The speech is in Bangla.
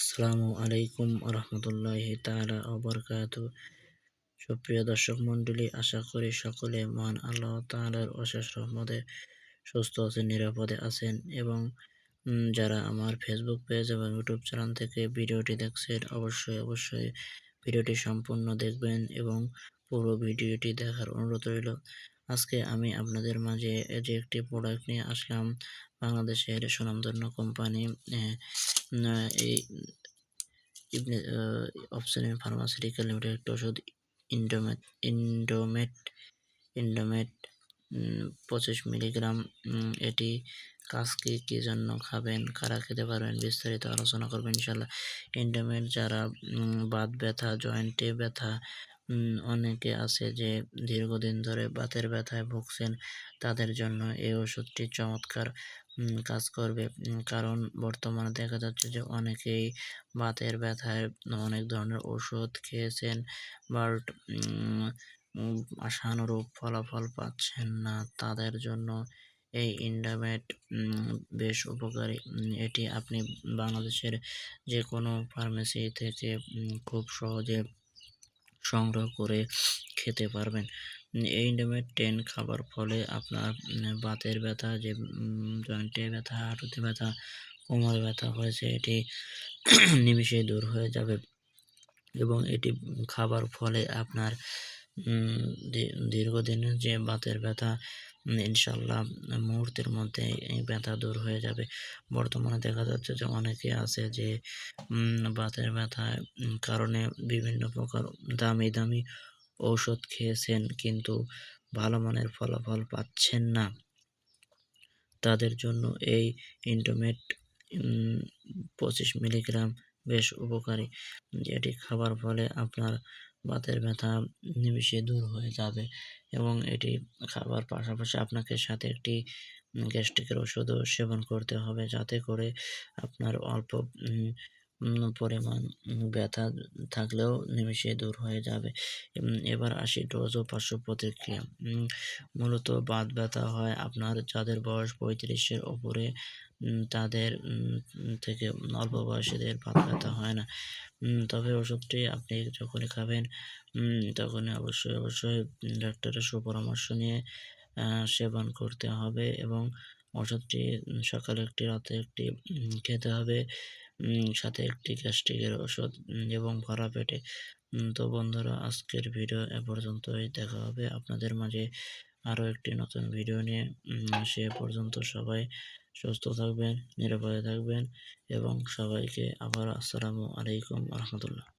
আসসালামু আলাইকুম রহমতুল্লাহ তালা অবরকাত সুপ্রিয় দর্শক মণ্ডলী, আশা করি সকলে মহান আল্লাহ তালার অশেষ রহমতে সুস্থ আছেন, নিরাপদে আছেন এবং যারা আমার ফেসবুক পেজ এবং ইউটিউব চ্যানেল থেকে ভিডিওটি দেখছেন, অবশ্যই অবশ্যই ভিডিওটি সম্পূর্ণ দেখবেন এবং পুরো ভিডিওটি দেখার অনুরোধ রইল। আজকে আমি আপনাদের মাঝে যে একটি প্রোডাক্ট নিয়ে আসলাম, বাংলাদেশের সুনামধন্য কোম্পানি এই ইবনে অপশনের ফার্মাসিউটিক্যাল লিমিটেড একটি ওষুধ ইন্ডোমেট ইন্ডোমেট ইন্ডোমেট পঁচিশ মিলিগ্রাম এটি কাজ কি, কী জন্য খাবেন, কারা খেতে পারবেন, বিস্তারিত আলোচনা করবেন ইনশাল্লাহ ইন্ডোমেট যারা বাত ব্যথা জয়েন্টে ব্যথা অনেকে আছে যে দীর্ঘদিন ধরে বাতের ব্যথায় ভুগছেন, তাদের জন্য এই ওষুধটি চমৎকার কাজ করবে। কারণ বর্তমানে দেখা যাচ্ছে যে অনেকেই বাতের ব্যথায় অনেক ধরনের ওষুধ খেয়েছেন, বাট আশানুরূপ ফলাফল পাচ্ছেন না। তাদের জন্য এই ইন্ডামেট বেশ উপকারী। এটি আপনি বাংলাদেশের যে কোনো ফার্মেসি থেকে খুব সহজে সংগ্রহ করে খেতে পারবেন। এই ইন্ডোমেট টেন খাবার ফলে আপনার বাতের ব্যথা, যে জয়েন্টে ব্যথা, হাঁটুতে ব্যথা, কোমর ব্যথা হয়েছে, এটি নিমিষে দূর হয়ে যাবে এবং এটি খাবার ফলে আপনার দীর্ঘদিনের যে বাতের ব্যথা ইনশাল্লাহ মুহূর্তের মধ্যে এই ব্যথা দূর হয়ে যাবে। বর্তমানে দেখা যাচ্ছে যে অনেকে আছে যে বাতের ব্যথার কারণে বিভিন্ন প্রকার দামি দামি ঔষধ খেয়েছেন কিন্তু ভালো মানের ফলাফল পাচ্ছেন না। তাদের জন্য এই ইন্টোমেট পঁচিশ মিলিগ্রাম বেশ উপকারী। যেটি খাবার ফলে আপনার বাতের ব্যথা নিমিষে দূর হয়ে যাবে এবং এটি খাবার পাশাপাশি আপনাকে সাথে একটি গ্যাস্ট্রিকের ওষুধও সেবন করতে হবে যাতে করে আপনার অল্প পরিমাণ ব্যথা থাকলেও নিমিষে দূর হয়ে যাবে। এবার আসি ডোজ ও পার্শ্ব প্রতিক্রিয়া। মূলত বাত ব্যথা হয় আপনার যাদের বয়স পঁয়ত্রিশের ওপরে তাদের থেকে অল্প বয়সীদের ব্যথা হয় না। তবে ওষুধটি আপনি যখনই খাবেন তখনই অবশ্যই অবশ্যই ডাক্তারের সুপরামর্শ নিয়ে সেবন করতে হবে এবং ওষুধটি সকালে একটি, রাতে একটি খেতে হবে। সাথে একটি গ্যাস্ট্রিকের ওষুধ এবং ভরা পেটে। তো বন্ধুরা, আজকের ভিডিও এ পর্যন্তই। দেখা হবে আপনাদের মাঝে আরও একটি নতুন ভিডিও নিয়ে। সে পর্যন্ত সবাই সুস্থ থাকবেন নিরাপদে থাকবেন এবং সবাইকে আবার আসসালামু আলাইকুম রহমতুল্লাহ।